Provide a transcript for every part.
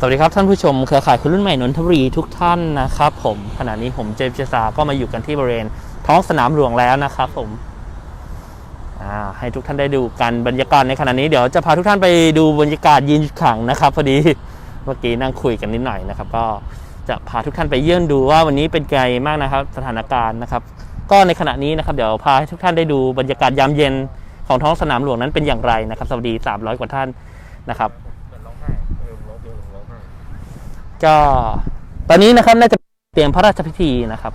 สวัสดีครับท่านผู้ชมเครือข่ายคนรุ่นใหม่นนทบุรีทุกท่านนะครับผมขณะนี้ผมเจมส์เจษาก็มาอยู่กันที่บริเวณท้องสนามหลวงแล้วนะครับผมให้ทุกท่านได้ดูกันบรรยากาศในขณะนี้เดี๋ยวจะพาทุกท่านไปดูบรรยากาศยืนขังนะครับพอดีเมื่อกี้นั่งคุยกันนิดหน่อยนะครับ ก็จะพาทุกท่านไปเยี่ยมดูว่าวันนี้เป็นไงมากนะครับ สถานการณ์นะครับ ก็ในขณะนี้นะครับ เดี๋ยวพาให้ทุกท่านได้ดูบรรยากาศยามเย็นของท้องสนามหลวงนั้นเป็นอย่างไรนะครับ สวัสดี 300 กว่าท่านนะครับ ก็ตอนนี้นะครับน่าจะเตรียมพระราชพิธีนะครับ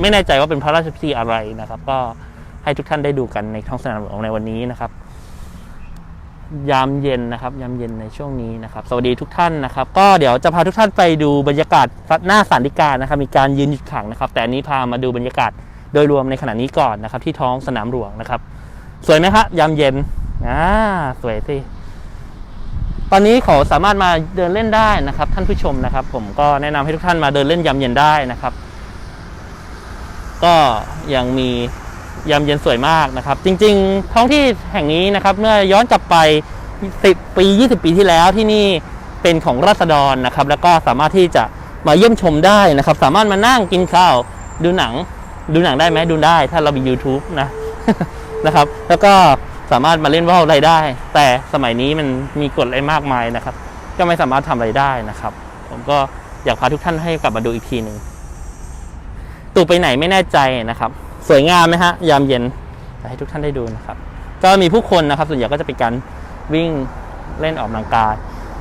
ไม่แน่ใจว่าเป็นพระราชพิธีอะไรนะครับ ก็ให้ทุกท่านได้ดูกันในท้องสนามหลวงในวันนี้นะครับ ยามเย็นนะครับ ยามเย็นในช่วงนี้นะครับ สวัสดีทุกท่านนะครับ ก็เดี๋ยวจะพาทุกท่านไปดูบรรยากาศหน้าสารดิกานะครับ มีการยืนหยุดขังนะครับ แต่นี้พามาดูบรรยากาศโดยรวมในขณะนี้ก่อนนะครับ ที่ท้องสนามหลวงนะครับ สวยไหมครับยามเย็นอ่าสวยสิ ตอนนี้เขาสามารถมาเดินเล่นได้นะครับ ท่านผู้ชมนะครับ ผมก็แนะนำให้ทุกท่านมาเดินเล่นยามเย็นได้นะครับ ก็ยังมียามเย็นสวยมากนะครับ จริง ๆ ท้องที่แห่งนี้นะครับ เมื่อย้อนกลับไป 10 ปี 20 ปีที่แล้วที่นี่เป็นของราษฎรนะครับ แล้วก็สามารถที่จะมาเยี่ยมชมได้นะครับ สามารถมานั่งกินข้าว ดูหนัง ดูหนังได้ไหมดูได้ ถ้าเรามี YouTube นะนะครับ แล้วก็ สามารถมาเล่นว่าวอะไรได้ แต่สมัยนี้มันมีกฎอะไรมากมายนะครับ ก็ไม่สามารถทำอะไรได้นะครับ ผมก็อยากพาทุกท่านให้กลับมาดูอีกทีหนึ่งตู่ไปไหนไม่แน่ใจนะครับ สวยงามไหมฮะยามเย็นให้ทุกท่านได้ดูนะครับ ก็มีผู้คนนะครับ ส่วนใหญ่ก็จะเป็นการวิ่งเล่นออกกำลังกาย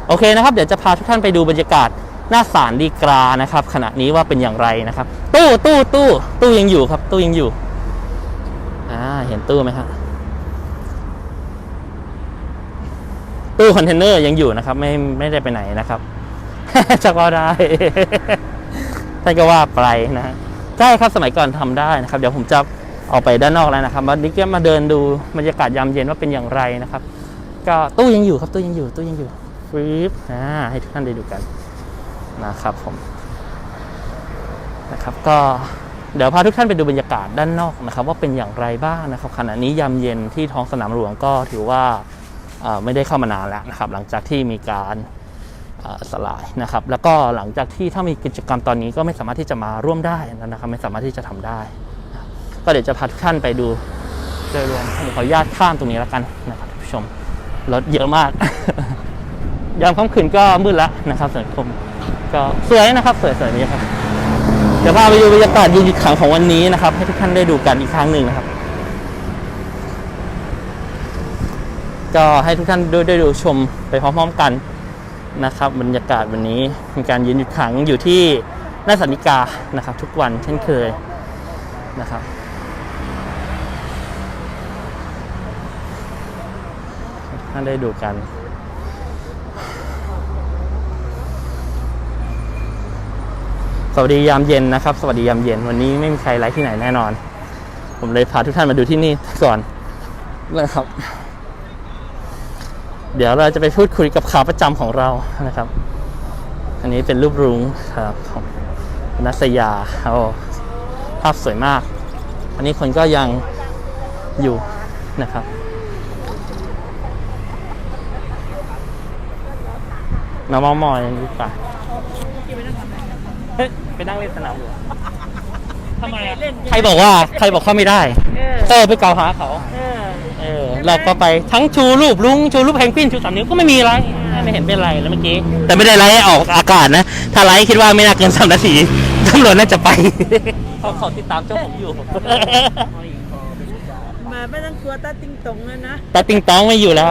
โอเคนะครับ เดี๋ยวจะพาทุกท่านไปดูบรรยากาศหน้าศาลดีกรานะครับ ขณะนี้ว่าเป็นอย่างไรนะครับ ตู้ตู้ตู้ตู้ยังอยู่ครับ ตู้ยังอยู่อ่าเห็นตู้ไหมครับ ตู้คอนเทนเนอร์ยังอยู่นะครับ ไม่ไม่ได้ไปไหนนะครับจะก็ได้ท่านก็ว่าไปนะฮะใช่ครับสมัยก่อนทำได้นะครับ เดี๋ยวผมจะออกไปด้านนอกแล้วนะครับวันนี้ก็มาเดินดูบรรยากาศยามเย็นว่าเป็นอย่างไรนะครับ ก็ตู้ยังอยู่ครับตู้ยังอยู่ตู้ยังอยู่ฟรีบอ่าให้ทุกท่านได้ดูกันนะครับผมนะครับก็เดี๋ยวพาทุกท่านไปดูบรรยากาศด้านนอกนะครับ ว่าเป็นอย่างไรบ้างนะครับขณะนี้ยามเย็นที่ท้องสนามหลวงก็ถือว่า ไม่ได้เข้ามานานแล้วนะครับ หลังจากที่มีการสลายนะครับ แล้วก็หลังจากที่ถ้ามีกิจกรรมตอนนี้ก็ไม่สามารถที่จะมาร่วมได้นะครับ ไม่สามารถที่จะทำได้ ก็เดี๋ยวจะพาทุกท่านไปดูโดยรวมผมขออนุญาตข้ามตรงนี้แล้วกันนะครับท่านผู้ชมรถเยอะมาก ยามค่ำคืนก็มืดแล้วนะครับสังคมก็สวยนะครับสวยสวยนี้ครับเดี๋ยวพาไปดูบรรยากาศยืนขังของวันนี้นะครับ ให้ทุกท่านได้ดูกันอีกครั้งหนึ่งนะครับ ก็ให้ทุกท่านได้ได้ดูชมไปพร้อมๆกันนะครับบรรยากาศวันนี้มีการยืนหยุดขังอยู่ที่หน้าสันนิกานะครับ ทุกวันเช่นเคยนะครับท่านได้ดูกันสวัสดียามเย็นนะครับ สวัสดียามเย็นวันนี้ไม่มีใครไลฟ์ที่ไหนแน่นอน ผมเลยพาทุกท่านมาดูที่นี่ก่อนนะครับ เดี๋ยวเราจะไปพูดคุยกับขาประจำของเรานะครับ อันนี้เป็นรูปรุ้งครับของนัสยาโอ้ภาพสวยมาก อันนี้คนก็ยังอยู่นะครับมามองมอยดีกว่าเฮ้ยไปนั่งเล่นสนามหลวงทำไมอะใครบอกว่าใครบอกเข้าไม่ได้ เออเออไปกล่าวหาเขา เออ เออเราก็ไปทั้งชูรูปลุงชูรูปแพนกวินชูสามนิ้วก็ไม่มีอะไรไม่เห็นเป็นไรแล้วเมื่อกี้แต่ไม่ได้ไลฟ์ออกอากาศนะ ถ้าไลฟ์คิดว่าไม่น่าเกินสามนาทีตำรวจน่าจะไปเขาเขาติดตามเจ้าผมอยู่มาไม่ต้องกลัวตาติงตงเลยนะตาติงตองไม่อยู่แล้ว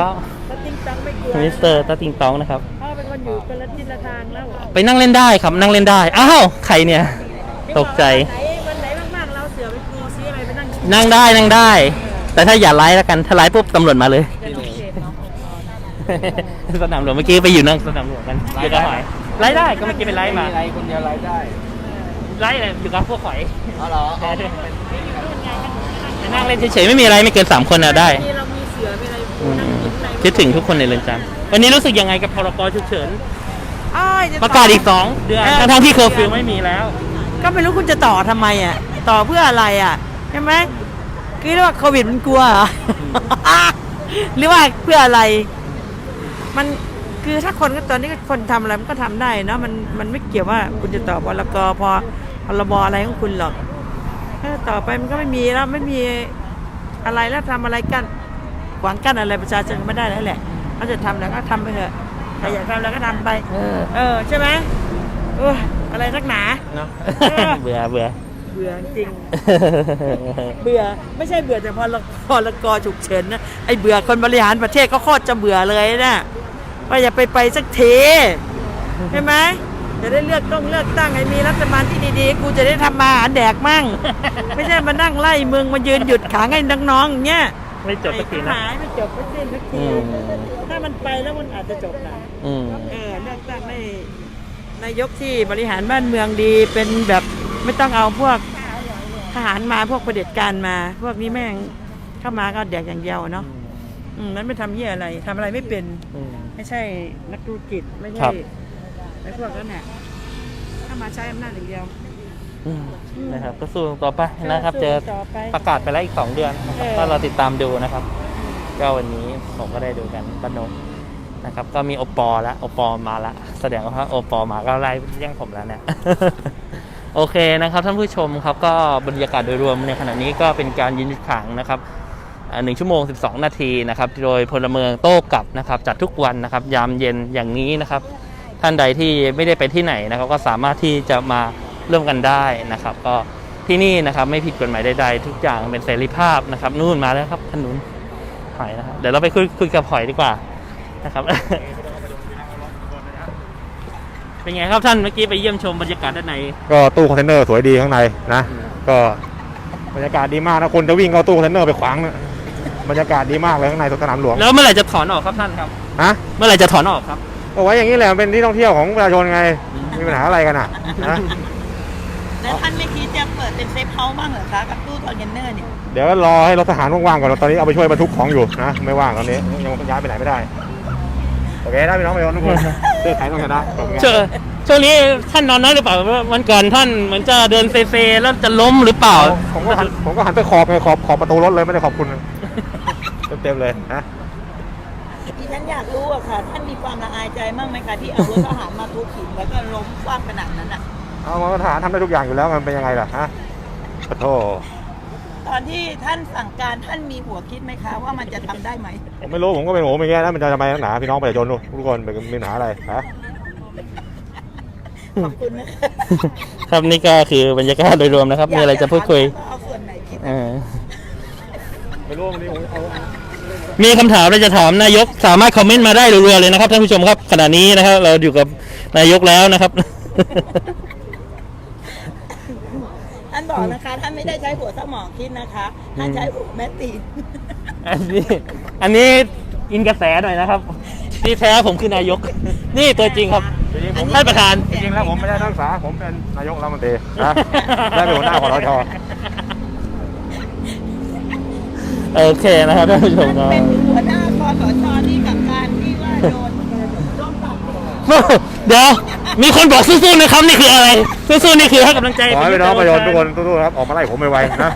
ตาติงตองไม่กลัวมิสเตอร์ตาติงตองนะครับพ่อเป็นคนอยู่คนละทิศละทางแล้วไปนั่งเล่นได้ครับนั่งเล่นได้อ้าวใครเนี่ย ตกใจไหนวันไหนมากๆเราเสือไปกลัวซีอะไรไปนั่งกินนั่งได้นั่งได้ แต่ถ้าอย่าไลฟ์แล้วกัน ถ้าไลฟ์ปุ๊บตำรวจมาเลยกันทุกเขตเนาะสนามหลวงเมื่อกี้ไปอยู่นั่งสนามหลวงกันอยู่กับหอยไลฟ์ได้ก็เมื่อกี้ไปไลฟ์มาไรคนเดียวไรได้ไลฟ์อะไรอยู่กับพวกหอยอ๋อเหรอไปนั่งเล่นเฉยๆไม่มีอะไรไม่เกินสามคนอะได้นี่เรามีเสือมีอะไรอืมนั่งกินอะไรคิดถึงทุกคนในเรือนจำวันนี้รู้สึกยังไงกับพรกฉุกเฉินอ้อยจประกาศอีกสองเดือนทั้งๆที่เคอร์ฟิวไม่มีแล้ว ก็ไม่รู้คุณจะต่อทำไมอะ ต่อเพื่ออะไรอะใช่ไหม คิดว่าโควิดมันกลัวเหรอ หรือว่าเพื่ออะไร มันคือถ้าคนก็ตอนนี้ก็คนทำอะไรมันก็ทำได้เนอะมันมันไม่เกี่ยวว่าคุณจะต่อพลกพอพรบอะไรของคุณหรอก ถ้าต่อไปมันก็ไม่มีแล้วไม่มีอะไรแล้วทำอะไรกันขวางกั้นอะไรประชาชนก็ไม่ได้แล้วแหละเขาจะทำแล้วก็ทำไปเถอะใครอยากทำแล้วก็ทำไป เออ เออใช่ไหมเอออะไรนักหนา เนาะเบื่อเบื่อเบื่อ จริง เบื่อไม่ใช่เบื่อแต่พอละพอละกอฉุกเฉินนะไอ้เบื่อคนบริหารประเทศก็โคตรจะเบื่อเลยนะว่าอย่าไปไปสักทีใช่ไหมจะได้เลือกต้องเลือกตั้งให้มีรัฐบาลที่ดีๆ กูจะได้ทำมาหาแดกมั่ง ไม่ใช่มานั่งไล่มึงมายืนหยุดขังให้น้องๆอย่างเงี้ยไม่จบสักทีไอ้นะหายไม่จบไม่สิ้นสักทีอืมถ้ามันไปแล้วมันอาจจะจบนะอืมเออเลือกตั้งให้นายกที่บริหารบ้านเมืองดีเป็นแบบ ไม่ต้องเอาพวกทหารมาพวกเผด็จการมา พวกนี้แม่งเข้ามาก็แดกอย่างเดียวเนาะอืมมันไม่ทำเหี้ยอะไรทำอะไรไม่เป็น อืม ไม่ใช่นักธุรกิจไม่คใช่รับไอ้พวกนั้นเนี่ยเข้ามาใช้อำนาจอย่างเดียว อืมนะครับก็สู้ต่อไปนะครับ เจอสู้ต่อไปประกาศไปแล้วอีกสองเดือนนะครับเออ ก็เราติดตามดูนะครับ ก็วันนี้ผมก็ได้ดูกันบ้านนกนะครับ ก็มีโอปอแล้วโอปอมาละแสดงว่าโอปอมาก็ไล่แย่งผมแล้วเนี่ย โอเคนะครับท่านผู้ชมครับก็บรรยากาศโดยรวมในขณะนี้ก็เป็นการยืนขังนะครับหนึ่งชั่วโมง 12 นาทีนะครับโดยพลเมืองโต้กลับนะครับจัดทุกวันนะครับยามเย็นอย่างนี้นะครับ ท่านใดที่ไม่ได้ไปที่ไหนนะครับ ก็สามารถที่จะมาร่วมกันได้นะครับ ก็ที่นี่นะครับไม่ผิดกฎหมายใดๆทุกอย่างเป็นเสรีภาพนะครับ นู่นมาแล้วครับท่านนู้นหอยนะครับเดี๋ยวเราไปคุยคุยกับหอยดีกว่านะครับ เป็นไงครับท่านเมื่อกี้ไปเยี่ยมชมบรรยากาศด้านใน ก็ตู้คอนเทนเนอร์สวยดีข้างในนะ ก็บรรยากาศดีมากนะคนจะวิ่งเข้าตู้คอนเทนเนอร์ไปขวางนะบรรยากาศดีมากเลยข้างในสนามหลวงแล้วเมื่อไหร่จะถอนออกครับท่านครับ ฮะเมื่อไหร่จะถอนออกครับก็ไว้อย่างนี้แหละมันเป็นที่ท่องเที่ยวของประชาชนไง มีปัญหาอะไรกันอะนะ แล้วท่านไม่คิดจะเปิดเป็นเซฟเฮาส์บ้างเหรอคะกับตู้คอนเทนเนอร์เนี่ย เดี๋ยวรอให้รถทหารว่างๆก่อน ตอนนี้เอาไปช่วยบรรทุกของอยู่นะ ไม่ว่างตอนนี้ยังย้ายไปไหนไม่ได้โอเคได้พี่น้องประชาชนทุกคนเสื้อไทยต้องชนะขอบคุณครับเจอช่วงนี้ท่านนอนน้อยหรือเปล่าวันก่อนท่านเหมือนจะเดินเซเซแล้วจะล้มหรือเปล่า ผมก็หันผมก็หันไปขอบไงขอบขอบประตูรถเลยไม่ได้ขอบคุณ เต็มๆเลยนะที่ฉันอยากรู้อะค่ะ ท่านมีความละอายใจบ้างไหมคะที่เอารถทหารมาทุบหินแล้วก็ล้มคว่ำขนาดนั้นอะ เอามาทหารทำได้ทุกอย่างอยู่แล้วมันเป็นยังไงล่ะฮะขอโทษ ตอนที่ท่านสั่งการท่านมีหัวคิดไหมคะ ว่ามันจะทำได้ไหมผมไม่รู้ผมก็เป็นโหอย่างเงี้ยนะมันจะทำไมนักหนาพี่น้องประชาชนทุกคนเป็นมีปัญหาอะไรฮะ ขอบคุณนะคะครับนี่ก็คือบรรยากาศโดยรวมนะครับ มีอะไรจะพูดคุยเอาส่วนไหนคิดเออไม่รู้วันนี้ผมเอามีคำถามอะไรจะถามนายกสามารถคอมเมนต์มาได้เรือๆเลยนะครับท่านผู้ชมครับขณะนี้นะครับ เราอยู่กับนายกแล้วนะครับท่านบ อกนะคะ ท่านไม่ได้ใช้หัวสมองคิดนะคะ ท่านใช้หัวแม่ตีนอันนี้อันนี้อินกระแสหน่อยนะครับ ที่แท้ผมคือนายก นี่ตัวจริงครับ จริงๆผมท่านประธาน จริงๆแล้วผมไม่ได้นักศึกษาผมเป็นนายกรัฐมนตรีนะได้เป็นหัวหน้าคอรชโอเคนะครับท่านผู้ชมท่านก็เป็นหัวหน้าคอสชนี่กับการที่ว่าโดนร่วมปรับเดี๋ยว มีคนบอกสู้ๆนะครับนี่คืออะไร สู้ๆนี่คือให้กำลังใจขอให้พี่น้องประชาชนทุกคนทุกๆครับออกมาไล่ผมไวๆนะ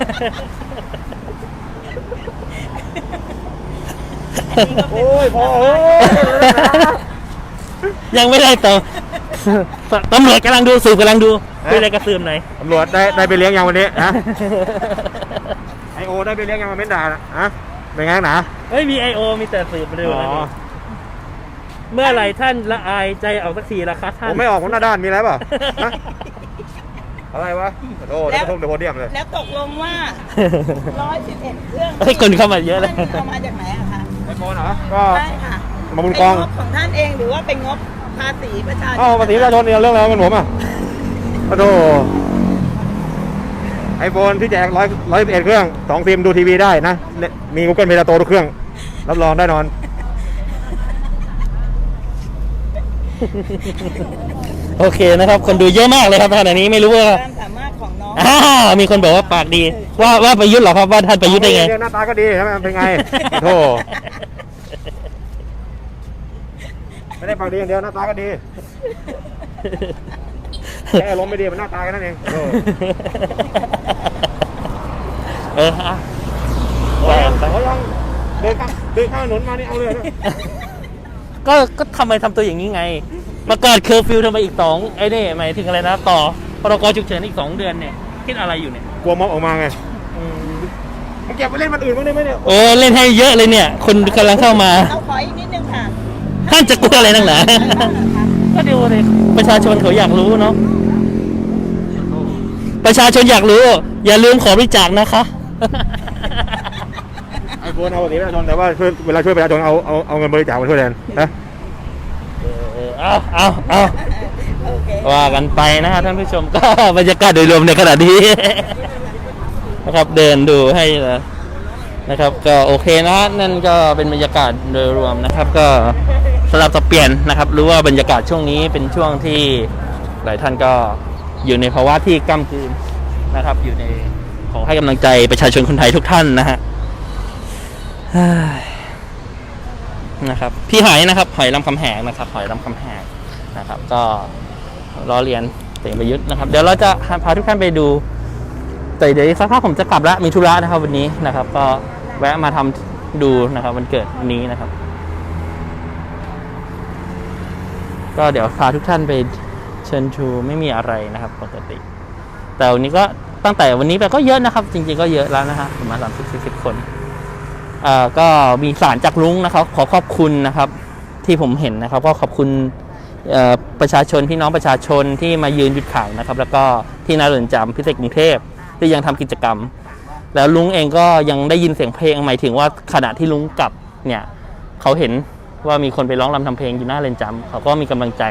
โอ้ยพอเอ้ยยังไม่ได้ต่อตำรวจกำลังดูสืบกำลังดูคุยอะไรกับสืบหน่อยตำรวจได้ได้ไปเลี้ยงยังวันนี้นะไอโอได้ไปเลี้ยงยังมาเม้นด่านะฮะเป็นไงหนาเฮ้ยมีไอโอมีแต่สืบมาดูอ๋อ เมื่อไหร่ท่านละอายใจออกสักทีละคะท่านผมไม่ออกผมหน้าด้านมีอะไรเปล่าฮะอะไรวะขอโทษเดี๋ยวทุบเดี๋ยวโพเดียมเลย แล้วตกลงว่า 111 เครื่องเฮ้ยคนเข้ามาเยอะเลย ท่านเอามาจากไหนอะคะไอโฟนเหรอ ก็ใช่ค่ะมาบุญกอง เป็นงบของท่านเองหรือว่าเป็นงบภาษีประชาชน เอ้าภาษีประชาชนเนี่ยเรื่องอะไรกันผมอะขอโทษไอโฟนที่แจกร้อยร้อยเอ็ดเครื่องสองซิมดูทีวีได้นะเนี่ยมี Google Play Store ทุกเครื่อง รับรองได้นอน โอเคนะครับ คนดูเยอะมากเลยครับขณะนี้ไม่รู้ว่าความสามารถของน้องอ่ามีคนบอกว่าปากดี ว่าว่าประยุทธ์เหรอครับว่าท่านประยุทธ์ได้ไง เรื่องหน้าตาก็ดีใช่ไหมเป็นไงขอโทษไม่ได้ปากดีอย่างเดียวหน้าตาก็ดีแค่อารมณ์ไม่ดีมันหน้าตาแค่นั้นเองขอโทษเอออะขอว่ายังไปขอยังเดินข้ามเดินข้ามถนนมานี่เอาเลยนะ ก็ก็ทำไมทำตัวอย่างนี้ไง ประกาศเคอร์ฟิวทำไมอีกสองไอ้นี่หมายถึงอะไรนะต่อพรกฉุกเฉินอีกสองเดือนเนี่ยคิดอะไรอยู่เนี่ยกลัวม็อบออกมาไงมึงเก็บไปเล่นมันอื่นบ้างได้ไหมเนี่ย โอ้เล่นให้เยอะเลยเนี่ย คนกำลังเข้ามาเอาขออีกนิดนึงค่ะท่านจะกลัวอะไรนักหนาก็ดูเลยประชาชนเขาอยากรู้เนาะประชาชนอยากรู้ อย่าลืมขอบริจาคนะคะไอ้โฟ นเอาสีประชาชนแต่ว่าช่วยเวลาช่วยประชาชนเอาเอาเอาเงินบริจาคมาช่วยแทนนะเออเอาเอาเอาโอเคว่ากันไปนะฮะท่านผู้ชมก็บรรยากาศโดยรวมในขณะนี้ นะครับเดินดูให้นะนะครับ ก็โอเคนะนั่นก็เป็นบรรยากาศโดยรวมนะครับ ก็สลับสับเปลี่ยนนะครับรู้ว่าบรรยากาศช่วงนี้เป็นช่วงที่หลายท่านก็อยู่ในภาวะที่ก้ากลืนนะครับ อยู่ในขอให้กำลังใจประชาชนคนไทยทุกท่านนะฮะ นะครับ พี่หอยนะครับ หอยลำคำแหงนะครับ หอยลำคำแหงนะครับ ก็ล้อเรียนเสียประยุทธ์นะครับ เดี๋ยวเราจะพาทุกท่านไปดู แต่เดี๋ยวสักพักผมจะกลับล้วมีธุระนะครับ วันนี้นะครับ ก็แวะมาทำดูนะครับวันเกิดวันนี้นะครับ ก็เดี๋ยวพาทุกท่านไปเชิญชูไม่มีอะไรนะครับปกติ แต่วันนี้ก็ตั้งแต่วันนี้ไปก็เยอะนะครับ จริง ๆก็เยอะแล้วนะฮะประมาณสามสิบสี่สิบคน ก็มีสารจากลุงนะครับ ขอขอบคุณนะครับที่ผมเห็นนะครับ ก็ขอบคุณประชาชนพี่น้องประชาชนที่มายืนหยุดขังนะครับ แล้วก็ที่นาเรือนจำพิเศษกรุงเทพที่ยังทำกิจกรรม แล้วลุงเองก็ยังได้ยินเสียงเพลงหมายถึงว่าขณะที่ลุงกลับเนี่ยเขาเห็นว่ามีคนไปร้องรำทำเพลงอยู่หน้าเรือนจำเขาก็มีกำลังใจ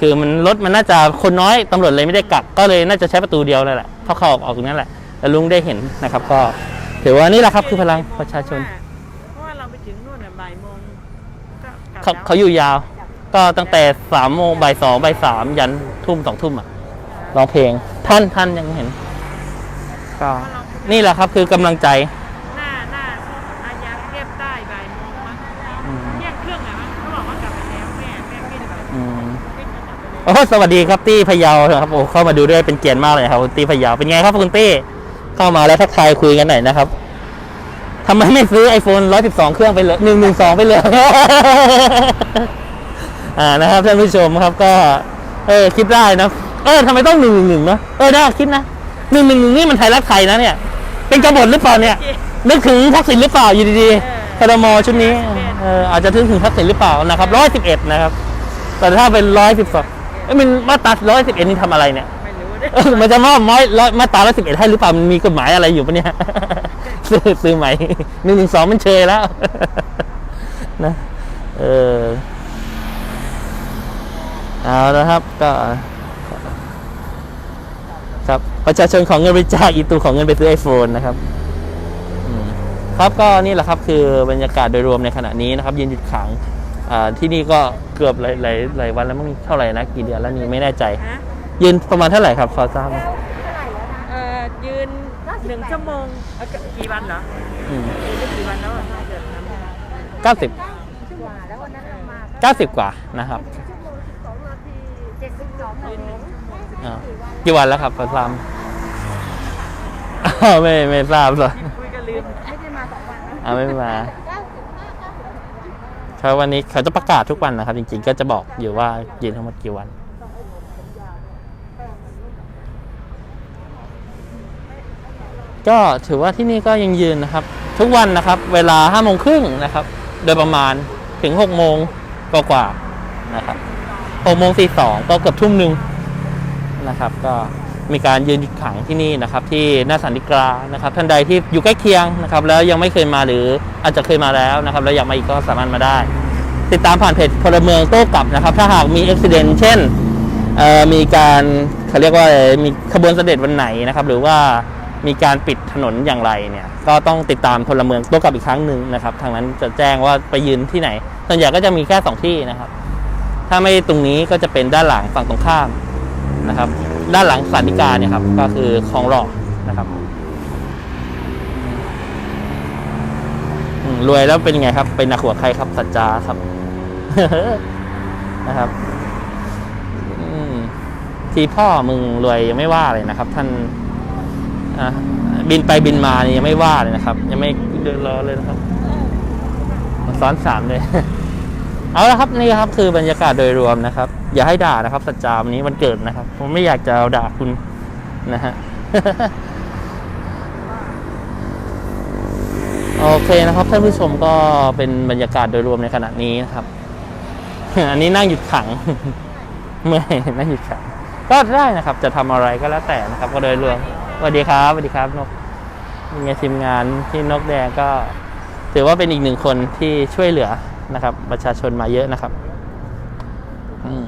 คือมันรถมันน่าจะคนน้อยตำรวจเลยไม่ได้กักก็เลยน่าจะใช้ประตูเดียวนั่นแหละเข้าเข้าออกออกตรงนั้นแหละแล้วลุงได้เห็นนะครับก็ ถือว่านี่แหละครับคือพลังประชาชน เพราะว่าเราไปถึงนู่นน่ะบ่ายโมงก็กลับเขาแล้วเขาอยู่ยาว ก็ตั้งแต่สามโมงบ่ายสองบ่ายสามยันทุ่มสองทุ่มอะร้องเพลง ท่านท่านยังเห็น ก็นี่แหละครับคือกำลังใจ หน้าหน้าอายาเทียบใต้บ่ายโมงมั้งอืมเที่ยงครึ่องอะมั้งเขาบอกว่ากลับไปแล้วแม่แม่ไม่ได้กลับอืมไม่ได้กลับไปเลย โอ้สวัสดีครับตี้พะเยาครับโอ้เข้ามาดูด้วยเป็นเกียรติมากเลยครับคุณตี้พะเยาเป็นไงครับคุณตี้ เข้ามาแล้วทักทายคุยกันหน่อยนะครับทำไมไม่ซื้อ iPhone 112 เครื่องไปเลย112 ไปเลย อ่านะครับท่านผู้ชมครับก็ เออคิดได้นะ เออทำไมต้อง111เนาะเออน่าคิดนะ111นี่มันไทยรักไทยนะเนี่ย เป็นกบฏหรือเปล่าเนี่ย นึกถึงทักษิณหรือเปล่าอยู่ดีๆครมชุดนี้เอออาจจะนึกถึงทักษิณหรือเปล่านะครับ111นะครับ แต่ถ้าเป็นร้อยสิบสองเอ้ยมันมาตราร้อยสิบเอ็ดนี่ทำอะไรเนี่ย มันจะมอบร้อยร้อยมาตราร้อยสิบเอ็ดให้หรือเปล่ามันมีกฎหมายอะไรอยู่ปะเนี่ย ซื้อซื้อใหม่หนึ่งหนึ่งสองมันเชยแล้ว นะ เออเอาแล้วครับก็ ครับประชาชนของเงินบริจาคอีตูของเงินไปซื้อไอโฟนนะครับครับก็นี่แหละครับคือบรรยากาศโดยรวมในขณะนี้นะครับยืนหยุดขังที่นี่ก็เกือบหลายหลายหลายวันแล้วมั้งเท่าไหร่นะกี่เดือนแล้วนี่ไม่แน่ใจ ยืนประมาณเท่าไหร่ครับพอทราบไหมเอ่อยืนหนึ่งชั่วโมงเอ่อกี่วันเหรออืมยืนได้กี่วันแล้วอะเดือนนั้นเก้าสิบเก้าสิบกว่านะครับอ่ากี่วันแล้วครับพอทราบอ้าวไม่ไม่ทราบหรอกคุยกันลืมอ่าไม่มาครับวันนี้เขาจะประกาศทุกวันนะครับ จริงๆ ก็จะบอกอยู่ว่ายืนทั้งหมดกี่วัน ก็ถือว่าที่นี่ก็ยังยืนนะครับ ทุกวันนะครับ เวลาห้าโมงครึ่งนะครับ โดยประมาณถึงหกโมงกว่าๆนะครับหกโมงสี่สองก็เกือบทุ่มหนึ่งนะครับ ก็มีการยืนหยุดขังที่นี่นะครับ ที่หน้าสันติกรานะครับ ท่านใดที่อยู่ใกล้เคียงนะครับ แล้วยังไม่เคยมาหรืออาจจะเคยมาแล้วนะครับ แล้วอยากมาอีกก็สามารถมาได้ ติดตามผ่านเพจพลเมืองโต้กลับนะครับ ถ้าหากมีอุบิเหตุเช่นมีการเขาเรียกว่ามีขบวนเสด็จวันไหนนะครับ หรือว่า มีการปิดถนนอย่างไรเนี่ยก็ต้องติดตามพลเมืองโต้กลับอีกครั้งหนึ่งนะครับ ทางนั้นจะแจ้งว่าไปยืนที่ไหนส่วนใหญ่ก็จะมีแค่สองที่นะครับ ถ้าไม่ตรงนี้ก็จะเป็นด้านหลังฝั่งตรงข้ามนะครับ ด้านหลังสันติกาเนี่ยครับก็คือคลองหล่อนะครับรวยแล้วเป็นไงครับ เป็นนักหัวใครครับสัจจาครับนะครับทีพ่อมึงรวยยังไม่ว่าเลยนะครับ ท่าน อะบินไปบินมานี่ยังไม่ว่าเลยนะครับ ยังไม่เดือดร้อนเลยนะครับซ้อนสามเลย เอาละครับนี่ครับคือบรรยากาศโดยรวมนะครับ อย่าให้ด่านะครับ สัจจาวันนี้วันเกิดนะครับ ผมไม่อยากจะด่าคุณนะฮะโอเคนะครับท่านผู้ชมก็เป็นบรรยากาศโดยรวมในขณะนี้นะครับ อันนี้นั่งหยุดขังเมื่อยนั่งหยุดขังก็ได้นะครับ จะทำอะไรก็แล้วแต่นะครับ ก็โดยรวม สวัสดีครับสวัสดีครับนกมีทีมงานที่นกแดงก็ถือว่าเป็นอีกหนึ่งคนที่ช่วยเหลือนะครับ ประชาชนมาเยอะนะครับอืม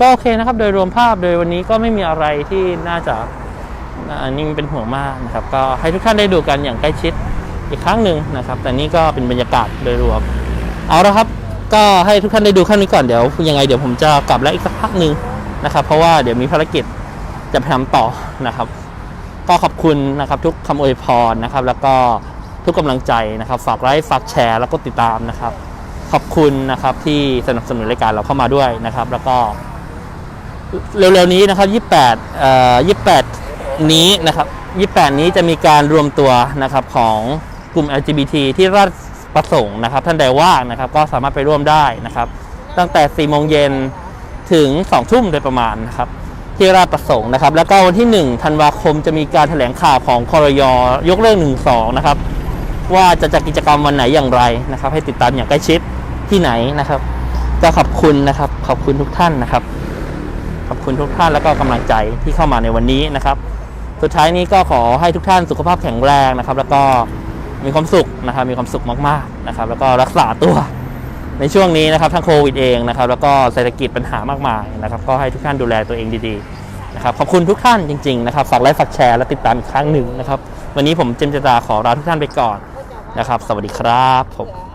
ก็โอเคนะครับ โดยรวมภาพโดยวันนี้ก็ไม่มีอะไรที่น่าจะนนี้เป็นห่วงมากนะครับ ก็ให้ทุกท่านได้ดูกันอย่างใกล้ชิดอีกครั้งหนึ่งนะครับ แต่นี่ก็เป็นบรรยากาศโดยรวม เอาละครับ ก็ให้ทุกท่านได้ดูขั้นนี้ก่อนเดี๋ยวยังไงเดี๋ยวผมจะกลับแล้วอีกสักพักหนึ่งนะครับ เพราะว่าเดี๋ยวมีภารกิจ จะไปทำต่อนะครับ ก็ขอบคุณนะครับทุกคำอวยพรนะครับ แล้วก็ทุกกำลังใจนะครับ ฝากไลค์ฝากแชร์แล้วก็ติดตามนะครับ ขอบคุณนะครับที่สนับสนุนรายการเราเข้ามาด้วยนะครับ แล้วก็เร็วๆนี้นะครับ 28เอ่อ28 นี้นะครับ 28 นี้จะมีการรวมตัวนะครับของกลุ่ม LGBT ที่ราชประสงค์นะครับ ท่านใดว่างนะครับ ก็สามารถไปร่วมได้นะครับ ตั้งแต่4โมงเย็นถึง2ทุ่มโดยประมาณนะครับ ที่ราชประสงค์นะครับ แล้วก็วันที่ 1 ธันวาคมจะมีการแถลงข่าวของคอรยยกเลิก1 2 นะครับ ว่าจะจัดกิจกรรมวันไหนอย่างไรนะครับ ให้ติดตามอย่างใกล้ชิดที่ไหนนะครับ ก็ขอบคุณนะครับ ขอบคุณทุกท่านนะครับ ขอบคุณทุกท่านแล้วก็กำลังใจที่เข้ามาในวันนี้นะครับ สุดท้ายนี้ก็ขอให้ทุกท่านสุขภาพแข็งแรงนะครับ แล้วก็มีความสุขนะครับ มีความสุขมากๆนะครับ แล้วก็รักษาตัว ในช่วงนี้นะครับทั้งโควิดเองนะครับแล้วก็เศรษฐกิจปัญหามากมายนะครับก็ให้ทุกท่านดูแลตัวเองดีๆนะครับขอบคุณทุกท่านจริงๆนะครับฝากไลค์ฝากแชร์และติดตามอีกครั้งหนึ่งนะครับวันนี้ผมเจมส์จตาขอลาทุกท่านไปก่อนนะครับ สวัสดีครับผม